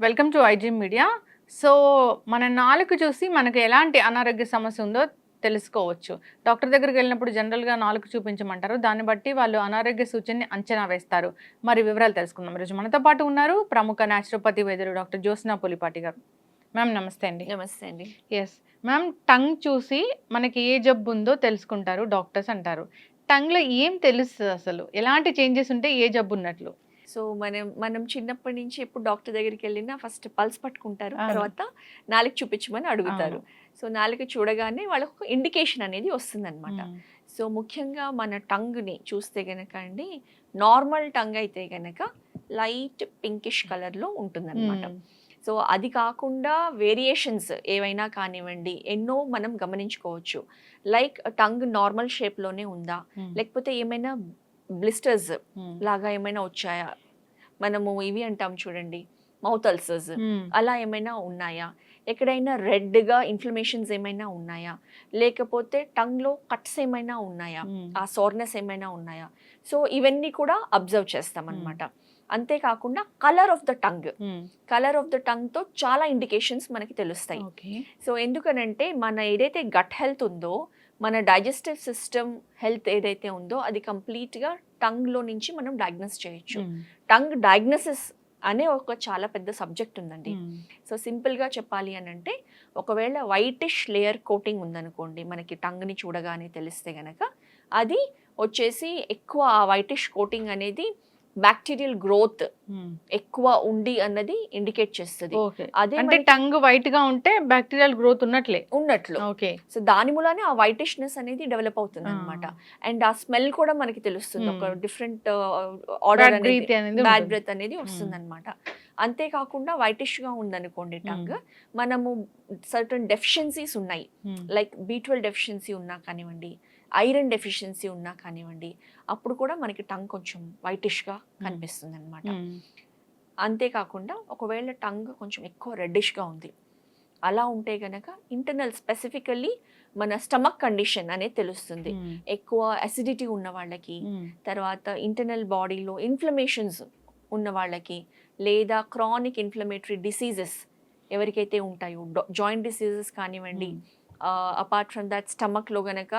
Welcome to IG media. So మన నాలుక చూసి మనకు ఎలాంటి అనారోగ్య సమస్య ఉందో తెలుసుకోవచ్చు. డాక్టర్ దగ్గరికి వెళ్ళినప్పుడు జనరల్గా నాలుగు చూపించమంటారు. దాన్ని బట్టి వాళ్ళు అనారోగ్య సూచనని అంచనా వేస్తారు. మరి వివరాలు తెలుసుకుందాం. ఈరోజు మనతో పాటు ఉన్నారు ప్రముఖ న్యాచురోపతి వైద్యులు డాక్టర్ జ్యోత్స్నా పులిపాటి గారు. మ్యామ్ నమస్తే అండి. నమస్తే అండి. ఎస్ మ్యామ్ టంగ్ చూసి మనకి ఏ జబ్బు ఉందో తెలుసుకుంటారు డాక్టర్స్ అంటారు. టంగ్లో ఏం తెలుస్తుంది అసలు? ఎలాంటి చేంజెస్ ఉంటే ఏ జబ్బు ఉన్నట్లు? సో మనం మనం చిన్నప్పటి నుంచి ఎప్పుడు డాక్టర్ దగ్గరికి వెళ్ళినా ఫస్ట్ పల్స్ పట్టుకుంటారు. తర్వాత నాలుగు చూపించమని అడుగుతారు సో నాలుగు చూడగానే వాళ్ళకు ఇండికేషన్ అనేది వస్తుంది అనమాట మ్మ్. సో ముఖ్యంగా మన టంగ్ని చూస్తే గనక అండి నార్మల్ టంగ్ అయితే గనక లైట్ పింకిష్ కలర్లో ఉంటుందన్నమాట. సో అది కాకుండా వేరియేషన్స్ ఏవైనా కానివ్వండి ఎన్నో మనం గమనించుకోవచ్చు లైక్ టంగ్ నార్మల్ షేప్లోనే ఉందా. లేకపోతే ఏమైనా బ్లిస్టర్స్ మ్మ్. లాగా ఏమైనా వచ్చాయా? మనము ఇవి అంటాం చూడండి మౌత్ అల్సర్స్ మ్మ్. అలా ఏమైనా ఉన్నాయా? ఎక్కడైనా రెడ్గా ఇన్ఫ్లమేషన్స్ ఏమైనా ఉన్నాయా? లేకపోతే టంగ్లో కట్స్ ఏమైనా ఉన్నాయా? మ్మ్. ఆ సోర్నెస్ ఏమైనా ఉన్నాయా? సో ఇవన్నీ కూడా అబ్జర్వ్ చేస్తాం అనమాట అంతేకాకుండా colour of the tongue. Colour of the టంగ్తో చాలా ఇండికేషన్స్ మనకి తెలుస్తాయి. ఓకే సో ఎందుకనంటే మన ఏదైతే గట్ హెల్త్ ఉందో మన డైజెస్టివ్ సిస్టమ్ హెల్త్ ఏదైతే ఉందో అది కంప్లీట్గా టంగ్లో నుంచి మనం డయాగ్నోస్ చేయొచ్చు. టంగ్ డయాగ్నోసిస్ అనే ఒక చాలా పెద్ద సబ్జెక్ట్ ఉందండి. సో సింపుల్గా చెప్పాలి అని అంటే ఒకవేళ వైటిష్ లేయర్ కోటింగ్ ఉందనుకోండి మనకి టంగ్ని చూడగానే తెలిస్తే గనక అది వచ్చేసి ఎక్కువ ఆ వైటిష్ కోటింగ్ అనేది బ్యాక్టీరియల్ గ్రోత్ మ్మ్. ఎక్కువ ఉంది అన్నది ఇండికేట్ చేస్తుంది. అదే అంటే టంగ్ వైట్గా ఉంటే బ్యాక్టీరియల్ గ్రోత్ ఉన్నట్లే. ఉన్నట్లు. ఓకే సో దాని మూలానే ఆ వైటిష్నెస్ అనేది డెవలప్ అవుతుంది అనమాట అండ్ ఆ స్మెల్ కూడా మనకి తెలుస్తుంది. ఒక Hmm. డిఫరెంట్ ఆర్డర్ బ్యాడ్ అనేది బ్రీత్ అనేది బ్యాడ్. బ్రెత్ అనేది వస్తుంది అనమాట అంతేకాకుండా వైటిష్గా ఉందనుకోండి టంగ్ మనము సర్టన్ డెఫిషియన్సీస్ ఉన్నాయి. లైక్ బీ ట్వెల్వ్ డెఫిషియన్సీ ఉన్నా కానివ్వండి ఐరన్ డెఫిషియన్సీ ఉన్నా కానివ్వండి అప్పుడు కూడా మనకి టంగ్ కొంచెం వైటిష్గా కనిపిస్తుంది అనమాట. అంతేకాకుండా ఒకవేళ టంగ్ కొంచెం ఎక్కువ reddish గా ఉంది అలా ఉంటే గనక ఇంటర్నల్ స్పెసిఫికల్లీ మన స్టమక్ కండిషన్ అనేది తెలుస్తుంది. ఎక్కువ అసిడిటీ ఉన్న వాళ్ళకి. తర్వాత ఇంటర్నల్ బాడీలో ఇన్ఫ్లమేషన్స్ ఉన్న వాళ్ళకి లేదా క్రానిక్ ఇన్ఫ్లమేటరీ డిసీజెస్ ఎవరికైతే ఉంటాయో జాయింట్ డిసీజెస్ కానివ్వండి. అపార్ట్ ఫ్రమ్ దట్ స్టమక్లో గనక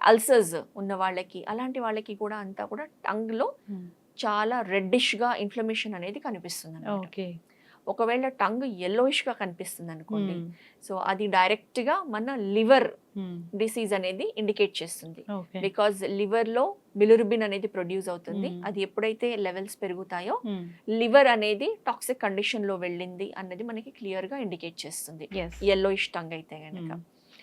అల్సర్స్ ఉన్న వాళ్ళకి అలాంటి వాళ్ళకి కూడా అంతా కూడా టంగ్లో మ్మ్. చాలా రెడ్డిష్గా ఇన్ఫ్లమేషన్ అనేది కనిపిస్తుంది. ఓకే ఒకవేళ టంగ్గా కనిపిస్తుంది అనుకోండి మ్మ్. సో అది direct గా మన లివర్. డిసీజ్ అనేది ఇండికేట్ చేస్తుంది బికాజ్ లివర్లో బిలురుబిన్ అనేది ప్రొడ్యూస్ అవుతుంది. అది ఎప్పుడైతే లెవెల్స్ పెరుగుతాయో. లివర్ అనేది టాక్సిక్ కండిషన్లో వెళ్ళింది అన్నది మనకి క్లియర్గా ఇండికేట్ చేస్తుంది ఎస్ ఎల్లో టంగ్ అయితే కనుక.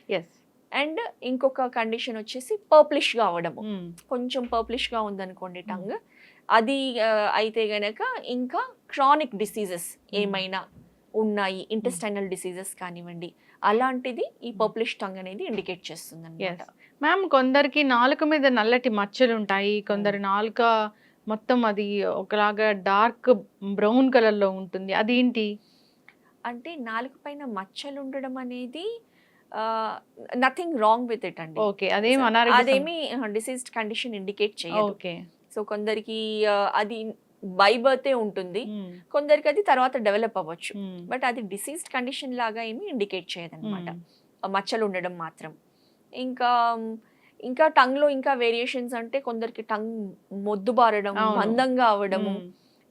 ఎస్ అండ్ ఇంకొక కండిషన్ వచ్చేసి పర్ప్లిష్గా అవ్వడము మ్మ్. కొంచెం పర్ప్లిష్గా ఉందనుకోండి టంగ్. అది అయితే గనక ఇంకా క్రానిక్ డిసీజెస్ ఏమైనా ఉన్నాయి? ఇంటెస్టైనల్ డిసీజెస్ కానివ్వండి. అలాంటిది ఈ పర్ప్లిష్ టంగ్ అనేది ఇండికేట్ చేస్తుంది అనమాట మ్యామ్ కొందరికి నాలుక మీద నల్లటి మచ్చలు ఉంటాయి. కొందరి నాలుక మొత్తం అది ఒకలాగా డార్క్ బ్రౌన్ కలర్లో ఉంటుంది. అదేంటి? అంటే నాలుగు పైన మచ్చలు ఉండడం అనేది నథింగ్ రాంగ్ విత్ ఇట్ అండి. ఓకే అదేం అదేమి డిసీజ్డ్ కండిషన్ ఇండికేట్ చేయదు. ఓకే సో కొందరికి అది బై బర్తే ఉంటుంది. కొందరికి అది తర్వాత డెవలప్ అవ్వచ్చు. బట్ అది డిసీజ్డ్ కండిషన్ లాగా ఏమి ఇండికేట్ చేయదన్నమాట. ఆ మచ్చలు ఉండడం మాత్రం. ఇంకా ఇంకా టంగ్లో ఇంకా వేరియేషన్స్ అంటే కొందరికి టంగ్ మొద్దుబారడం అవును. మందంగా అవ్వడము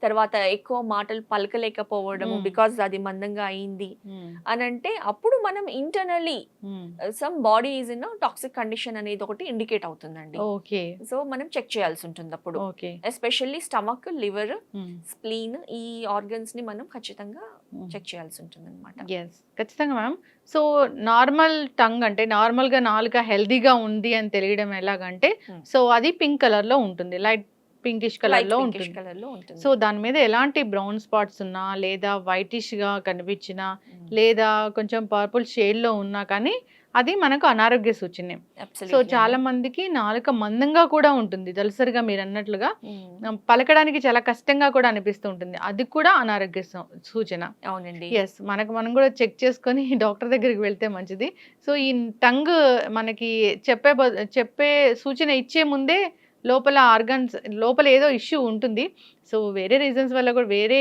తర్వాత ఎక్కువ మాటలు పలకలేకపోవడము మ్మ్. బికాజ్ అది మందంగా అయింది. అని అంటే అప్పుడు మనం internally some body is in toxic condition అనేది ఒకటి ఇండికేట్ అవుతుందండి. ఓకే. సో మనం చెక్ చేయాల్సి ఉంటుంది అప్పుడు. ఎస్పెషల్లీ స్టమక్ లివర్ స్ప్లీన్ ఈ ఆర్గన్స్ని మనం ఖచ్చితంగా చెక్ చేయాల్సి ఉంటుంది అనమాట ఖచ్చితంగా మ్యామ్ సో నార్మల్ టంగ్ అంటే నార్మల్గా నాలుక హెల్దీగా ఉంది అని తెలియడం ఎలాగంటే. సో అది పింక్ కలర్లో ఉంటుంది. లైట్ పింకిష్ కలర్లో ఉంటుంది. సో దాని మీద ఎలాంటి బ్రౌన్ స్పాట్స్ ఉన్నా లేదా వైటిష్గా కనిపించినా Mm. లేదా కొంచెం పర్పుల్ షేడ్లో ఉన్నా కానీ అది మనకు అనారోగ్య సూచనే. సో చాలా. మందికి నాలుక మందంగా కూడా ఉంటుంది. దలసరిగా మీరు అన్నట్లుగా Mm. ఆ, పలకడానికి చాలా కష్టంగా కూడా అనిపిస్తూ ఉంటుంది. అది కూడా అనారోగ్య సూచన. అవునండి. ఎస్ మనకు మనం కూడా చెక్ చేసుకొని డాక్టర్ దగ్గరికి వెళ్తే మంచిది. సో ఈ టంగ్ మనకి చెప్పే చెప్పే సూచన ఇచ్చే ముందే లోపల ఆర్గన్స్ లోపల ఏదో ఇష్యూ ఉంటుంది. సో వేరే రీజన్స్ వల్ల కూడా వేరే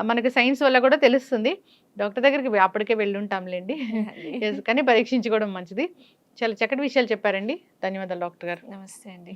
మనకి సైన్స్ వల్ల కూడా తెలుస్తుంది. డాక్టర్ దగ్గరికి అప్పటికే వెళ్ళి ఉంటాంలేండి Yes, కానీ పరీక్షించుకోవడం మంచిది. చాలా చక్కటి విషయాలు చెప్పారండి. ధన్యవాదాలు డాక్టర్ గారు. నమస్తే అండి.